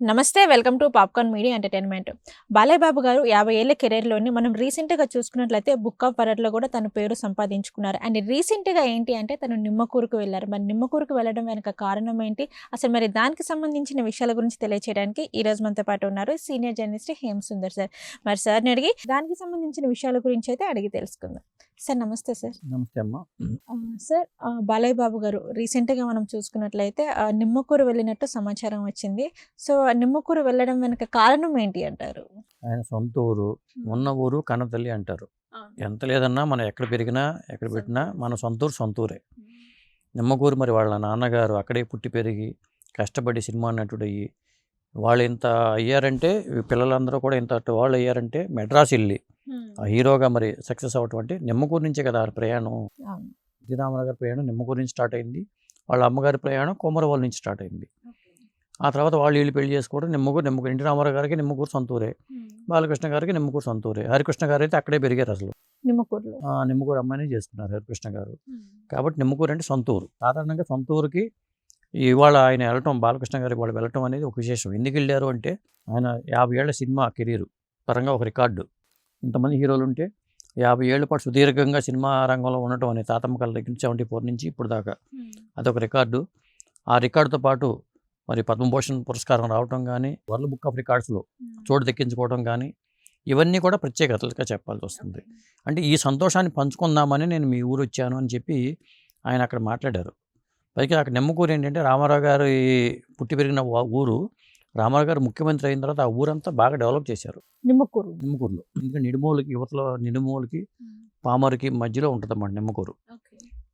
నమస్తే welcome to popcorn media entertainment. Balayya Babu garu యాభై ఏళ్ళ కెరీర్లోని మనం రీసెంట్గా చూసుకున్నట్లయితే బుక్ ఆఫ్ వరల్డ్లో కూడా తన పేరు సంపాదించుకున్నారు. అండ్ రీసెంట్గా ఏంటి అంటే తను నిమ్మకూరుకు వెళ్ళారు. మరి నిమ్మకూరుకు వెళ్ళడం వెనక కారణం ఏంటి? అసలు మరి దానికి సంబంధించిన విషయాల గురించి తెలియచేయడానికి ఈ రోజు మనతో పాటు ఉన్నారు senior journalist Hem Sundar sir. మరి సార్ని అడిగి దానికి సంబంధించిన విషయాల గురించి అయితే అడిగి తెలుసుకుందాం. సార్ నమస్తే సార్. నమస్తే అమ్మ. సార్ బాలయ్య బాబు గారు రీసెంట్గా మనం చూసుకున్నట్లయితే నిమ్మకూరు వెళ్ళినట్టు సమాచారం వచ్చింది. సో నిమ్మకూరు వెళ్ళడం వెనక కారణం ఏంటి అంటారు? ఆయన సొంత ఊరు ఉన్న ఊరు కన్నతల్లి అంటారు. ఎంత లేదన్నా మనం ఎక్కడ పెరిగినా ఎక్కడ పెట్టినా మన సొంత ఊరు సొంత ఊరే. నిమ్మకూరు మరి వాళ్ళ నాన్నగారు అక్కడే పుట్టి పెరిగి కష్టపడి సినిమా నటుడయ్యి వాళ్ళు ఇంత అయ్యారంటే పిల్లలందరూ కూడా ఇంత వాళ్ళు అయ్యారంటే మెడ్రాస్ వెళ్ళి హీరోగా మరి సక్సెస్ అవ్వటం అంటే నిమ్మకూరు నుంచే కదా ఆ ప్రయాణం. అవును. రామారావు గారి ప్రయాణం నిమ్మకూరు నుంచి స్టార్ట్ అయింది. వాళ్ళ అమ్మగారి ప్రయాణం కొమరవోలు నుంచి స్టార్ట్ అయింది. ఆ తర్వాత వాళ్ళు వీళ్ళు పెళ్ళి చేసుకోవడం నిమ్మకూరు నిమ్మకూరు ఎన్టీ రామారావు గారికి నిమ్మకూరు సొంతూరే బాలకృష్ణ గారికి నిమ్మకూరు సొంతూరే హరికృష్ణ గారు అయితే అక్కడే పెరిగారు అసలు. నిమ్మకూరులో. ఆ, నిమ్మకూరు అమ్మాయిని చేసుకున్నారు హరికృష్ణ గారు. కాబట్టి నిమ్మకూరు అంటే సొంత ఊరు సాధారణంగా సొంత ఊరికి ఇవాళ ఆయన వెళ్ళటం బాలకృష్ణ గారు ఇవాళ వెళ్ళటం అనేది ఒక విశేషం. ఎందుకు వెళ్ళారు అంటే ఆయన యాభై ఏళ్ళ సినిమా కెరీర్ పరంగా ఒక రికార్డు. ఇంతమంది హీరోలు ఉంటే యాభై ఏళ్ళ పాటు సుదీర్ఘంగా సినిమా రంగంలో ఉండటం అనేది తాతమ్మ కళ దగ్గర నుంచి సెవెంటీ ఫోర్ నుంచి ఇప్పుడు దాకా. అదొక రికార్డు. ఆ రికార్డుతో పాటు మరి పద్మభూషణ్ పురస్కారం రావటం కానీ వరల్డ్ బుక్ ఆఫ్ రికార్డ్స్లో చోటు దక్కించుకోవడం కానీ ఇవన్నీ కూడా ప్రత్యేకతలుగా చెప్పాల్సి వస్తుంది. అంటే ఈ సంతోషాన్ని పంచుకుందామని నేను మీ ఊరు వచ్చాను అని చెప్పి ఆయన అక్కడ మాట్లాడారు. పైగా అక్కడ నెమ్మకూరు ఏంటంటే రామారావు గారు పుట్టి పెరిగిన ఊరు రామారావు గారు ముఖ్యమంత్రి అయిన తర్వాత ఆ ఊరంతా బాగా డెవలప్ చేశారు. నిమ్మకూరు. నిమ్మకూరులో. ఇంకా నిడుమూలకి యువతలో నిడుమూలకి పామరుకి మధ్యలో ఉంటుంది అన్నమాట నిమ్మకూరు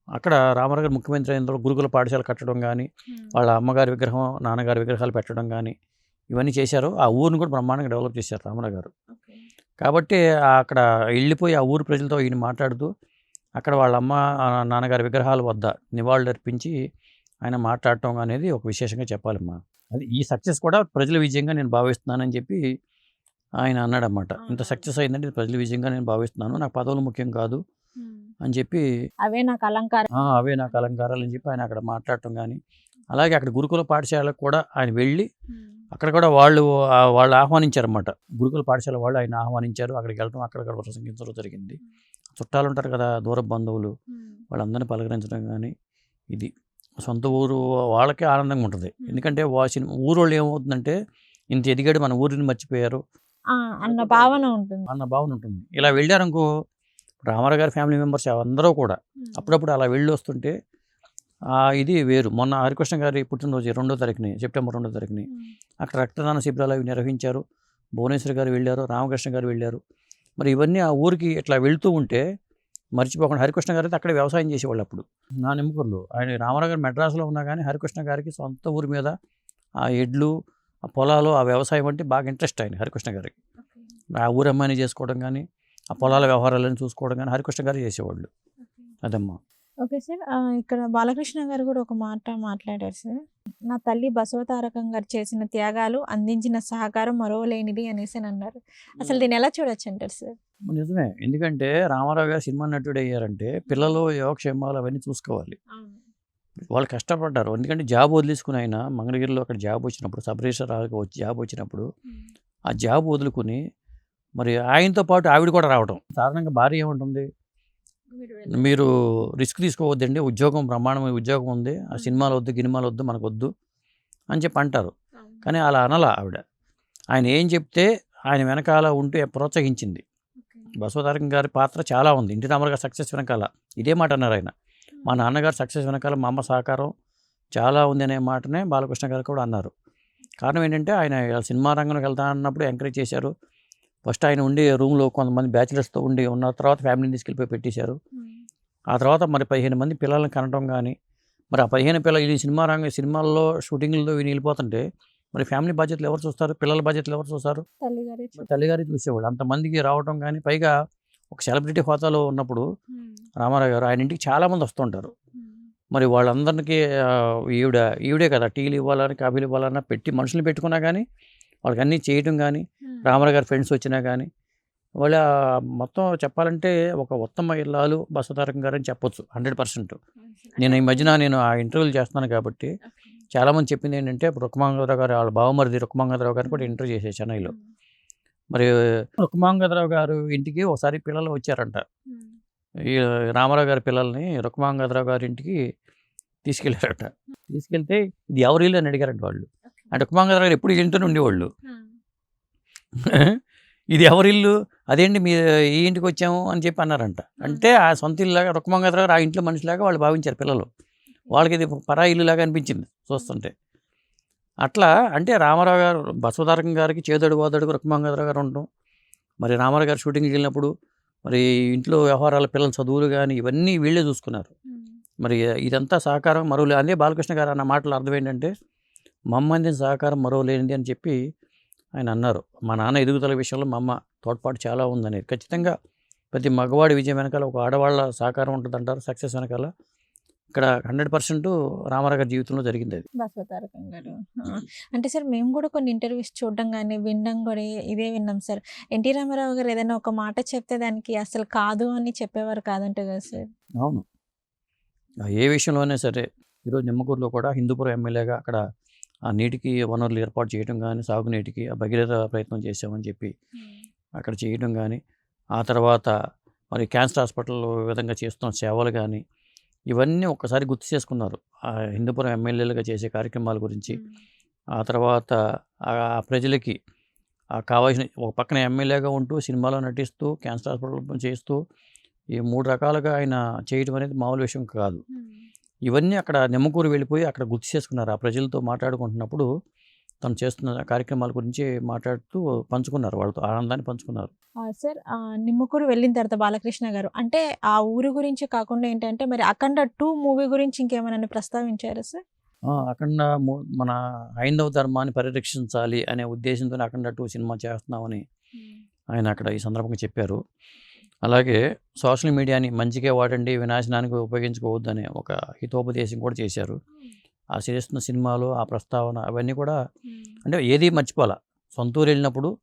అక్కడ రామారావు గారు ముఖ్యమంత్రి అయిన తర్వాత గురుకుల పాఠశాల కట్టడం కానీ వాళ్ళ అమ్మగారి విగ్రహం నాన్నగారి విగ్రహాలు పెట్టడం కానీ ఇవన్నీ చేశారు. ఆ ఊరిని కూడా బ్రహ్మాండంగా డెవలప్ చేశారు రామారావు గారు. కాబట్టి అక్కడ వెళ్ళిపోయి ఆ ఊరు ప్రజలతో ఈయన మాట్లాడుతూ అక్కడ వాళ్ళ అమ్మ నాన్నగారి విగ్రహాల వద్ద నివాళులు అర్పించి ఆయన మాట్లాడటం అనేది ఒక విశేషంగా చెప్పాలమ్మా. అది ఈ సక్సెస్ కూడా ప్రజల విజయంగా నేను భావిస్తున్నానని చెప్పి ఆయన అన్నాడన్నమాట. ఇంత సక్సెస్ అయిందంటే ప్రజల విజయంగా నేను భావిస్తున్నాను. నాకు పదవులు ముఖ్యం కాదు అని చెప్పి అవే నాకు అలంకారం "ఆ, అవే నాకు అలంకారాలు అని చెప్పి ఆయన అక్కడ మాట్లాడటం కానీ అలాగే అక్కడ గురుకుల పాఠశాలకు కూడా ఆయన వెళ్ళి అక్కడ కూడా వాళ్ళు వాళ్ళు ఆహ్వానించారన్నమాట. గురుకుల పాఠశాల వాళ్ళు ఆయన ఆహ్వానించారు. అక్కడికి వెళ్ళడం అక్కడ కూడా ప్రసంగించడం జరిగింది. చుట్టాలు ఉంటారు కదా దూర బంధువులు వాళ్ళందరినీ పలకరించడం కానీ ఇది. సొంత ఊరు వాళ్ళకే ఆనందంగా ఉంటుంది. ఎందుకంటే వా సినిమా ఊరోళ్ళు ఏమవుతుందంటే ఇంత ఎదిగాడు మన ఊరిని మర్చిపోయారు. అన్న భావన ఉంటుంది. అన్న భావన ఉంటుంది. ఇలా వెళ్ళారనుకో రామారావు గారి ఫ్యామిలీ మెంబర్స్ అందరూ కూడా అప్పుడప్పుడు అలా వెళ్ళి వస్తుంటే ఇది వేరు. మొన్న హరికృష్ణ గారి పుట్టినరోజు రెండో తారీఖుని సెప్టెంబర్ రెండో తారీఖుని. అక్కడ రక్తదాన శిబిరాలు అవి నిర్వహించారు. భువనేశ్వర్ గారు వెళ్ళారు రామకృష్ణ గారు వెళ్ళారు. మరి ఇవన్నీ ఆ ఊరికి ఇట్లా వెళ్తూ ఉంటే మర్చిపోకుండా హరికృష్ణ గారు అయితే అక్కడే వ్యవసాయం చేసేవాళ్ళు అప్పుడు. నా నిమ్మకూరులో. ఆయన రామారావు గారు మెడ్రాస్లో ఉన్నా కానీ హరికృష్ణ గారికి సొంత ఊరి మీద ఆ ఎడ్లు ఆ పొలాలు ఆ వ్యవసాయం అంటే బాగా ఇంట్రెస్ట్ ఆయన హరికృష్ణ గారికి. ఆ ఊరి అమ్మాయిని చేసుకోవడం కానీ ఆ పొలాల వ్యవహారాలను చూసుకోవడం కానీ హరికృష్ణ గారు చేసేవాళ్ళు. అదమ్మా. Okay sir. ఇక్కడ బాలకృష్ణ గారు కూడా ఒక మాట మాట్లాడారు సార్. నా తల్లి బసవతారకం గారు చేసిన త్యాగాలు అందించిన సహకారం మరోలేనిది అనేసి అని అన్నారు. అసలు దీన్ని ఎలా చూడొచ్చు అంటారు సార్? నిజమే. ఎందుకంటే రామారావు గారు సినిమా నటుడు అయ్యారంటే పిల్లలు యోగక్షేమాలు అవన్నీ చూసుకోవాలి. వాళ్ళు కష్టపడ్డారు. ఎందుకంటే జాబ్ వదిలేసుకుని ఆయన మంగళగిరిలో అక్కడ జాబ్ వచ్చినప్పుడు సబరేశ్వరరావుకి వచ్చి జాబ్ వచ్చినప్పుడు ఆ జాబ్ వదులుకుని మరి ఆయనతో పాటు ఆవిడ కూడా రావడం సాధారణంగా భార్య ఏముంటుంది? మీరు రిస్క్ తీసుకోవద్దండి. ఉద్యోగం బ్రహ్మాండమైన ఉద్యోగం ఉంది. ఆ సినిమాలు వద్దు గినిమాలు వద్దు మనకు వద్దు అని చెప్పి అంటారు. కానీ అలా అనలా ఆవిడ. ఆయన ఏం చెప్తే ఆయన వెనకాల ఉంటూ ప్రోత్సహించింది. బసవతారకం గారి పాత్ర చాలా ఉంది. ఇంటి రామారావు గారి సక్సెస్ వెనకాల. ఇదే మాట అన్నారు ఆయన. మా నాన్నగారు సక్సెస్ వెనకాల మా అమ్మ సహకారం చాలా ఉంది అనే మాటనే బాలకృష్ణ గారు కూడా అన్నారు. కారణం ఏంటంటే ఆయన సినిమా రంగంలోకి వెళ్తా అన్నప్పుడు ఎంకరేజ్ చేశారు. ఫస్ట్ ఆయన ఉండి రూమ్లో కొంతమంది బ్యాచిలర్స్తో ఉండి ఉన్న తర్వాత ఫ్యామిలీని తీసుకెళ్ళిపోయి పెట్టేశారు. ఆ తర్వాత మరి పదిహేను మంది పిల్లల్ని కనడం కానీ మరి ఆ పదిహేను పిల్లలు ఈ సినిమా రంగ సినిమాల్లో షూటింగ్లో వీళ్ళు వెళ్ళిపోతుంటే మరి ఫ్యామిలీ బాధ్యతలు ఎవరు చూస్తారు? పిల్లల బాధ్యతలు ఎవరు చూస్తారు? తల్లిగారి చూసేవాళ్ళు. అంతమందికి రావడం కానీ పైగా ఒక సెలబ్రిటీ హోదాలో ఉన్నప్పుడు రామారావు గారు ఆయన ఇంటికి చాలామంది వస్తుంటారు మరి వాళ్ళందరికీ ఈవిడ ఈవిడే కదా టీలు ఇవ్వాలని కాఫీలు ఇవ్వాలన్నా పెట్టి మనుషులు పెట్టుకున్నా కానీ వాళ్ళకి అన్నీ చేయటం కానీ రామారావు గారి ఫ్రెండ్స్ వచ్చినా కానీ వాళ్ళ మొత్తం చెప్పాలంటే ఒక ఉత్తమ ఇల్లాలు బసవతారకం గారు అని చెప్పొచ్చు హండ్రెడ్ పర్సెంట్. నేను ఈ మధ్యన నేను ఆ ఇంటర్వ్యూలు చేస్తున్నాను కాబట్టి చాలామంది చెప్పింది ఏంటంటే రుక్మాంగరావు గారు వాళ్ళ బావమరిది రుక్మాంగరావు గారిని కూడా ఇంటర్వ్యూ చేశారు చెన్నైలో. మరి రుక్మాంగరావు గారు ఇంటికి ఒకసారి పిల్లలు వచ్చారంట. ఈ రామారావు గారి పిల్లల్ని రుక్మాంగరావు గారి ఇంటికి తీసుకెళ్ళారట. తీసుకెళ్తే ఇది ఎవరి ఇల్లు అని అడిగారంట వాళ్ళు. అంటే రుక్మాంగరావు గారు ఎప్పుడు ఇంట్లోనే ఉండేవాళ్ళు. ఇది ఎవరి ఇల్లు? అదేంటి మీ ఈ ఇంటికి వచ్చాము అని చెప్పి అన్నారంట. అంటే ఆ సొంత ఇల్లులాగా రుక్మంగరావు గారు ఆ ఇంట్లో మనిషిలాగా వాళ్ళు భావించారు పిల్లలు. వాళ్ళకి ఇది పరా ఇల్లులాగా అనిపించింది చూస్తుంటే. అట్లా అంటే రామారావు గారు బసవతారకం గారికి చేదోడు వాదోడు రుక్మంగరావు గారు ఉండటం. మరి రామారావు గారు షూటింగ్కి వెళ్ళినప్పుడు మరి ఇంట్లో వ్యవహారాల పిల్లల చదువులు కానీ ఇవన్నీ వీళ్ళే చూసుకున్నారు. మరి ఇదంతా సహకారం మరో అదే బాలకృష్ణ గారు అన్న మాటలు అర్థం ఏంటంటే మా అమ్మ అందిన సహకారం మరో లేనిది అని చెప్పి ఆయన అన్నారు. మా నాన్న ఎదుగుదల విషయంలో మా అమ్మ తోడ్పాటు చాలా ఉందని ఖచ్చితంగా ప్రతి మగవాడి విజయం వెనకాల ఒక ఆడవాళ్ళ సహకారం ఉంటుంది అంటారు సక్సెస్ వెనకాల. ఇక్కడ హండ్రెడ్ పర్సెంట్ రామారావు గారి జీవితంలో జరిగింది అది. గారు. అంటే సార్ మేము కూడా కొన్ని ఇంటర్వ్యూస్ చూడడం కానీ వినడం కూడా ఇదే విన్నాం సార్. ఎన్టీ రామారావు గారు ఏదైనా ఒక మాట చెప్తే దానికి అసలు కాదు అని చెప్పేవారు కాదంట కదా సార్? అవును. ఏ విషయంలోనే సరే ఈరోజు నిమ్మకూరులో కూడా హిందూపురం ఎమ్మెల్యేగా అక్కడ ఆ నీటికి వనరులు ఏర్పాటు చేయడం కానీ సాగునీటికి ఆ భగీరథ ప్రయత్నం చేశామని చెప్పి అక్కడ చేయడం కానీ ఆ తర్వాత మరి క్యాన్సర్ హాస్పిటల్ విధంగా చేస్తున్న సేవలు కానీ ఇవన్నీ ఒక్కసారి గుర్తు చేసుకున్నారు. ఆ హిందూపురం ఎమ్మెల్యేలుగా చేసే కార్యక్రమాల గురించి. ఆ తర్వాత ఆ ప్రజలకి ఆ కావాల్సిన ఒక పక్కన ఎమ్మెల్యేగా ఉంటూ సినిమాలో నటిస్తూ క్యాన్సర్ హాస్పిటల్ చేస్తూ ఈ మూడు రకాలుగా ఆయన చేయడం అనేది మామూలు విషయం కాదు. ఇవన్నీ అక్కడ నిమ్మకూరు వెళ్ళిపోయి అక్కడ గుర్తు చేసుకున్నారు. ఆ ప్రజలతో మాట్లాడుకుంటున్నప్పుడు తను చేస్తున్న కార్యక్రమాల గురించి మాట్లాడుతూ పంచుకున్నారు వాళ్ళతో ఆనందాన్ని పంచుకున్నారు. సార్ నిమ్మకూరు వెళ్ళిన తర్వాత బాలకృష్ణ గారు అంటే ఆ ఊరు గురించి కాకుండా ఏంటంటే మరి అఖండ టూ మూవీ గురించి ఇంకేమైనా ప్రస్తావించారా సార్? అఖండ మన హైందవ ధర్మాన్ని పరిరక్షించాలి అనే ఉద్దేశంతో అఖండ టూ సినిమా చేస్తున్నామని ఆయన అక్కడ ఈ సందర్భంగా చెప్పారు. అలాగే సోషల్ మీడియాని మంచిగా వాడండి వినాశనానికి ఉపయోగించుకోవద్దనే ఒక హితోపదేశం కూడా చేశారు. ఆ చేస్తున్న సినిమాలు ఆ ప్రస్తావన అవన్నీ కూడా అంటే ఏది మర్చిపోవాలా? సొంతూరు వెళ్ళినప్పుడు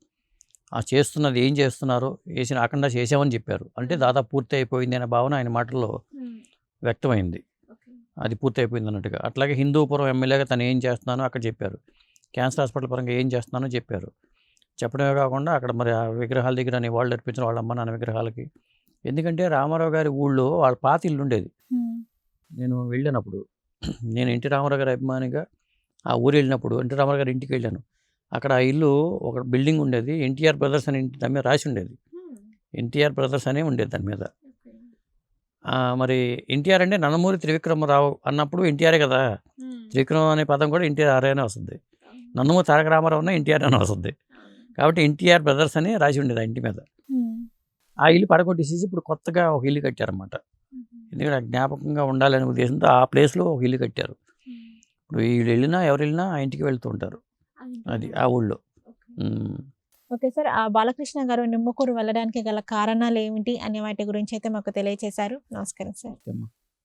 ఆ చేస్తున్నది ఏం చేస్తున్నారో వేసిన అఖండ చేసామని చెప్పారు. అంటే దాదాపు పూర్తి అయిపోయింది అనే భావన ఆయన మాటల్లో వ్యక్తమైంది. అది పూర్తి అయిపోయింది అన్నట్టుగా. అట్లాగే హిందూపురం ఎమ్మెల్యేగా తను ఏం చేస్తున్నానో అక్కడ చెప్పారు. క్యాన్సర్ హాస్పిటల్ పరంగా ఏం చేస్తున్నానో చెప్పారు. చెప్పడమే కాకుండా అక్కడ మరి ఆ విగ్రహాల దగ్గర నివాళులు అర్పించిన వాళ్ళ అమ్మ నాన్న విగ్రహాలకి. ఎందుకంటే రామారావు గారి ఊళ్ళో వాళ్ళ పాత ఇల్లు ఉండేది. నేను వెళ్ళినప్పుడు నేను ఎన్టీ రామారావు గారి అభిమానిగా ఆ ఊరు వెళ్ళినప్పుడు ఎన్టీ రామారావు గారి ఇంటికి వెళ్ళాను. అక్కడ ఆ ఇల్లు ఒక బిల్డింగ్ ఉండేది. ఎన్టీఆర్ బ్రదర్స్ అని ఇంటి దాని మీద రాసి ఉండేది. ఎన్టీఆర్ బ్రదర్స్ అనే ఉండేది దాని మీద. మరి ఎన్టీఆర్ అంటే నందమూరి త్రివిక్రమరావు అన్నప్పుడు ఎన్టీఆరే కదా. త్రివిక్రమ్ అనే పదం కూడా ఎన్టీఆర్ అనే వస్తుంది. నందమూరి తారక రామారావు అన్న ఎన్టీఆర్ అని వస్తుంది. కాబట్టి ఎన్టీఆర్ బ్రదర్స్ అని రాసి ఉండేది ఆ ఇంటి మీద. ఆ ఇల్లు పడగొట్టేసేసి ఇప్పుడు కొత్తగా ఒక ఇల్లు కట్టారన్నమాట. ఎందుకంటే జ్ఞాపకంగా ఉండాలనే ఉద్దేశంతో ఆ ప్లేస్లో ఒక ఇల్లు కట్టారు. ఇప్పుడు వీళ్ళు వెళ్ళినా ఎవరు వెళ్ళినా ఆ ఇంటికి వెళ్తూ ఉంటారు. అది ఆ ఊళ్ళో. ఓకే. సార్ ఆ బాలకృష్ణ గారు నిమ్మకూరు వెళ్ళడానికి గల కారణాలు ఏమిటి అనే వాటి గురించి అయితే మాకు తెలియజేశారు నమస్కారం సార్.